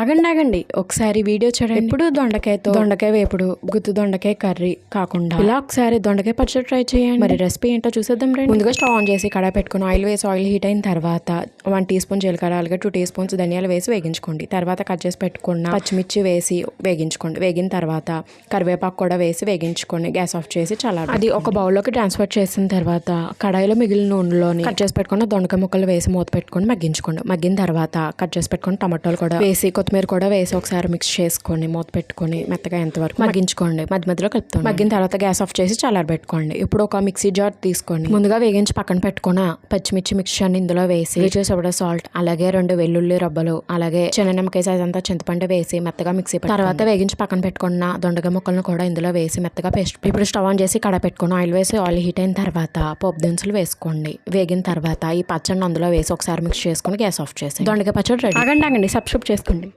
ఆగండి ఆగండి. ఒకసారి వీడియో చూడండి. ఎప్పుడు దొండకాయతో? దొండకాయ వేపుడు గుత్తి దొండకాయ కర్రీ కాకుండా. ఇలా ఒకసారి దొండకాయ పచ్చడి ట్రై చేయండి. మరి రెసిపీ ఏంటో చూసేద్దాం రండి. ముందుగా స్టవ్ ఆన్ చేసి కడాయి పెట్టుకుని ఆయిల్ వేసి ఆయిల్ హీట్ అయిన తర్వాత వన్ టీ స్పూన్ జీలకర్ర అలాగే టూ టీ స్పూన్స్ ధనియాలు వేసి వేగించుకోండి. తర్వాత కట్ చేసి పెట్టుకున్న పచ్చిమిర్చి వేసి వేగించుకోండి. వేగిన తర్వాత కరివేపాకు కూడా వేసి వేగించుకోండి గ్యాస్ ఆఫ్ చేసి చాలా అది ఒక బౌల్లోకి ట్రాన్స్ఫర్ చేసిన తర్వాత కడాయిలో మిగిలిన నూనెలోని కట్ చేసి పెట్టుకున్న దొండకాయ ముక్కలు వేసి మూత పెట్టుకొని మగ్గించుకోండి. మగ్గిన తర్వాత కట్ చేసి పెట్టుకుని టమాటాలు కూడా వేసి కొత్తిమీర కూడా వేసి ఒకసారి మిక్స్ చేసుకొని మూత పెట్టుకొని మెత్తగా ఎంతవరకు మగ్గించుకోండి. మధ్య మధ్యలో కలుపుతాం మగ్గిన తర్వాత గ్యాస్ ఆఫ్ చేసి చల్లారబెట్టుకోండి ఇప్పుడు ఒక మిక్సీ జార్ తీసుకొని ముందుగా వేగించి పక్కన పెట్టుకున్న పచ్చిమిర్చి మిక్చర్ ఇందులో వేసి రుచి సోడా సాల్ట్ అలాగే రెండు వెల్లుల్లి రబ్బలు అలాగే చిన్న నిమ్మకాయ సైజ్ అంతా చింతపండు వేసి మెత్తగా మిక్సీ. తర్వాత వేగించి పక్కన పెట్టుకున్న దొండగా ముక్కలను కూడా ఇందులో వేసి మెత్తగా పేస్ట్ ఇప్పుడు స్టవ్ ఆన్ చేసి కడ పెట్టుకుని ఆయిల్ వేసి ఆయిల్ హీట్ అయిన తర్వాత పోపు దినుసులు వేసుకోండి. వేగిన తర్వాత ఈ పచ్చడిని అందులో వేసి ఒకసారి మిక్స్ చేసుకుని గ్యాస్ ఆఫ్ చేసి దొండకాయ పచ్చడి రెడీ ఆగండి ఆగండి. సబ్స్క్రైబ్ చేసుకోండి.